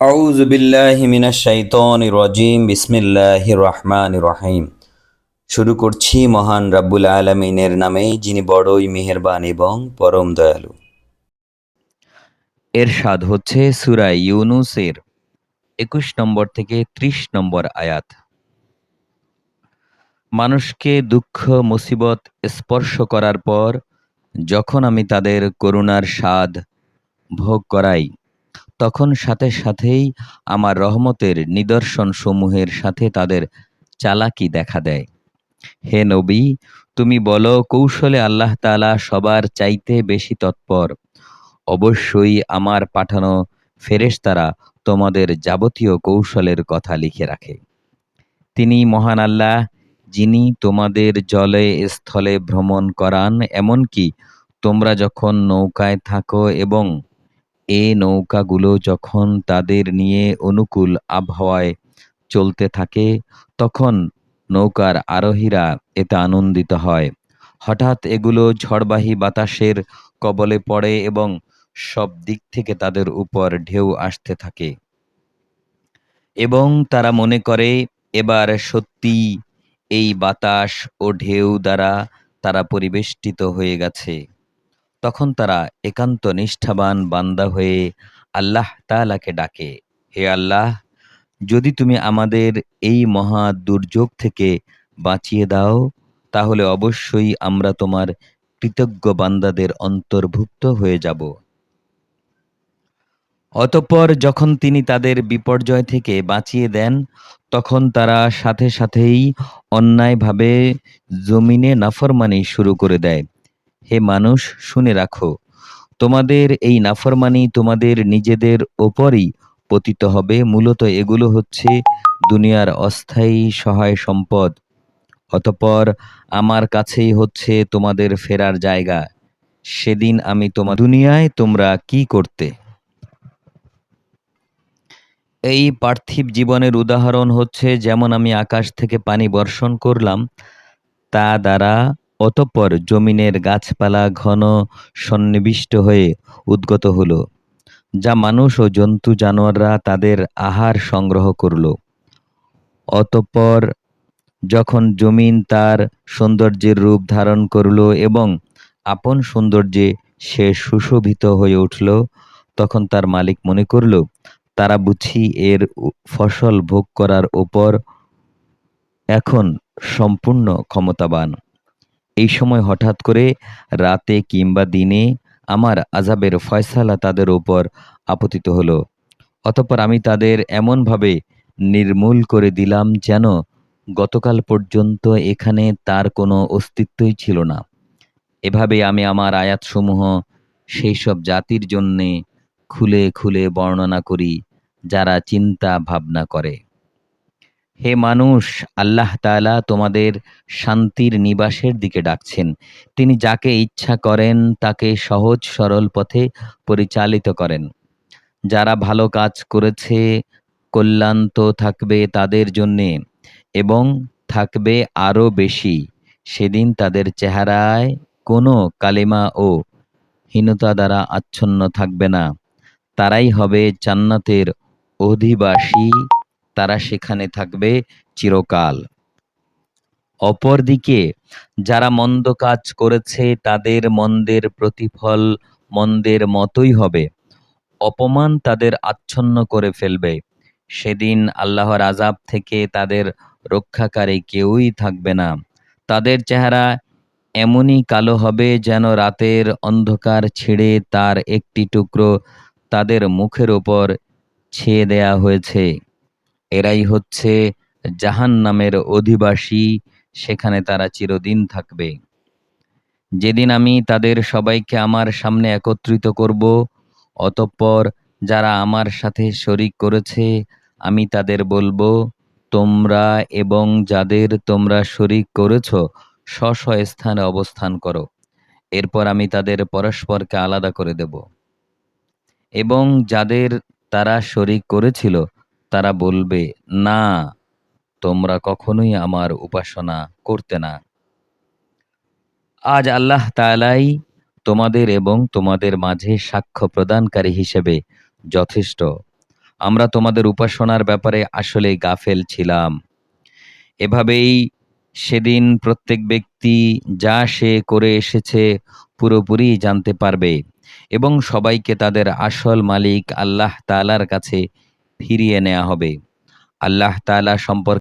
আউজ বিল্লাহ মিনা শাইতন রজিম বিসমিল্লাহ রহমান রহিম। শুরু করছি মহান রাব্বুল আলামিনের নামে, যিনি বড়ই মেহেরবান এবং পরম দয়ালু। এর স্বাদ হচ্ছে সুরা ইউনুসের একুশ নম্বর থেকে ত্রিশ নম্বর আয়াত। মানুষকে দুঃখ, মুসিবত স্পর্শ করার পর, যখন আমি তাদের করুণার স্বাদ ভোগ করাই তখন সাথে সাথেই আমার রহমতের নিদর্শন সমূহের সাথে তাদের চালাকি দেখা দেয়। হে নবী, তুমি বলো, কৌশলে আল্লাহ তাআলা সবার চাইতে বেশি তৎপর। অবশ্যই আমার পাঠানো ফেরেশতারা তোমাদের যাবতীয় কৌশলের কথা লিখে রাখে। তিনি মহান আল্লাহ, যিনি তোমাদের জলে, স্থলে ভ্রমণ করান, এমনকি তোমরা যখন নৌকায় থাকো এবং এ নৌকাগুলো যখন তাদের নিয়ে অনুকূল আবহাওয়ায় চলতে থাকে, তখন নৌকার আরোহীরা এতে আনন্দিত হয়। হঠাৎ এগুলো ঝড়বাহী বাতাসের কবলে পড়ে এবং সব দিক থেকে তাদের উপর ঢেউ আসতে থাকে। এবং তারা মনে করে, এবার সত্যি এই বাতাস ও ঢেউ দ্বারা তারা পরিবেষ্টিত হয়ে গেছে। তখন তারা একান্ত নিষ্ঠাবান বান্দা হয়ে আল্লাহ তাআলাকে ডাকে, হে আল্লাহ, যদি তুমি আমাদের এই মহা দুর্যোগ থেকে বাঁচিয়ে দাও, তাহলে অবশ্যই আমরা তোমার কৃতজ্ঞ বান্দাদের অন্তর্ভুক্ত হয়ে যাব। অতঃপর যখন তিনি তাদের বিপর্যয় থেকে বাঁচিয়ে দেন, তখন তারা সাথে সাথেই অন্যায়ভাবে জমিনে নাফরমানি শুরু করে দেয়। হে মানুষ, শুনে রাখো। তোমাদের এই নাফরমানি তোমাদের নিজেদের ওপরই পতিত হবে। মূলত এগুলো হচ্ছে দুনিয়ার অস্থায়ী সহায় সম্পদ। অতঃপর আমার কাছেই হচ্ছে তোমাদের ফেরার জায়গা। সেদিন আমি তোমার দুনিয়ায় তোমরা কি করতে? এই পার্থিব জীবনের উদাহরণ হচ্ছে, যেমন আমি আকাশ থেকে পানি বর্ষণ করলাম, তা দ্বারা অতঃপর জমিনের গাছপালা ঘন সন্নিবিষ্ট হয়ে উদ্গত হল, যা মানুষ ও জন্তু জানোয়াররা তাদের আহার সংগ্রহ করল। অতঃপর যখন জমিন তার সৌন্দর্যের রূপ ধারণ করল এবং আপন সৌন্দর্যে সে সুশোভিত হয়ে উঠল, তখন তার মালিক মনে করল, তারা বুঝি এর ফসল ভোগ করার ওপর এখন সম্পূর্ণ ক্ষমতাবান। এই সময় হঠাৎ করে রাতে কিংবা দিনে আমার আজাবের ফয়সালা তাদের ওপর আপতিত হলো। অতঃপর আমি তাদের এমনভাবে নির্মূল করে দিলাম যেন গতকাল পর্যন্ত এখানে তার কোনো অস্তিত্বই ছিল না। এভাবে আমি আমার আয়াতসমূহ সেই সব জাতির জন্যে খুলে খুলে বর্ণনা করি যারা চিন্তা ভাবনা করে। হে মানুষ, আল্লাহ তাআলা তোমাদের শান্তির নিবাসের দিকে ডাকছেন। তিনি যাকে ইচ্ছা করেন, তাকে সহজ সরল পথে পরিচালিত করেন। যারা ভালো কাজ করেছে, কল্যাণ তো থাকবে তাদের জন্যে এবং থাকবে আরও বেশি। সেদিন তাদের চেহারায় কোনো কালিমা ও হীনতা দ্বারা আচ্ছন্ন থাকবে না। তারাই হবে জান্নাতের অধিবাসী তারা সেখানে থাকবে চিরকাল। অপরদিকে, যারা মন্দ কাজ করেছে, তাদের মন্দের প্রতিফল মন্দের মতোই হবে। অপমান তাদের আচ্ছন্ন করে ফেলবে। সেদিন আল্লাহর আজাব থেকে তাদের রক্ষাকারী কেউই থাকবে না। তাদের চেহারা এমনই কালো হবে যেন রাতের অন্ধকার ছেড়ে তার একটি টুকরো তাদের মুখের ওপর ছেয়ে দেয়া হয়েছে। এরাই হচ্ছে জাহান নামের অধিবাসী, সেখানে তারা চিরদিন থাকবে। যেদিন আমি তাদের সবাইকে আমার সামনে একত্রিত করব, অতঃপর যারা আমার সাথে শরিক করেছে, আমি তাদের বলব, তোমরা এবং যাদের তোমরা শরিক করেছ স্ব স্থানে অবস্থান করো। এরপর আমি তাদের পরস্পরকে আলাদা করে দেব। এবং যাদের তারা শরিক করেছিল তারা বলবে, না, তোমরা কখনোই আমার উপাসনা করতে না। আজ আল্লাহ তাআলাই তোমাদের এবং তোমাদের মাঝে সাক্ষ্য প্রদানকারী হিসেবে যথেষ্ট। আমরা তোমাদের উপাসনার ব্যাপারে আসলে গাফেল ছিলাম। এভাবেই সেদিন প্রত্যেক ব্যক্তি যা সে করে এসেছে পুরোপুরি জানতে পারবে এবং সবাইকে তাদের আসল মালিক আল্লাহ তাআলার কাছে ফিরিয়ে নেওয়া হবে। আল্লাহ তাআলা সম্পর্কে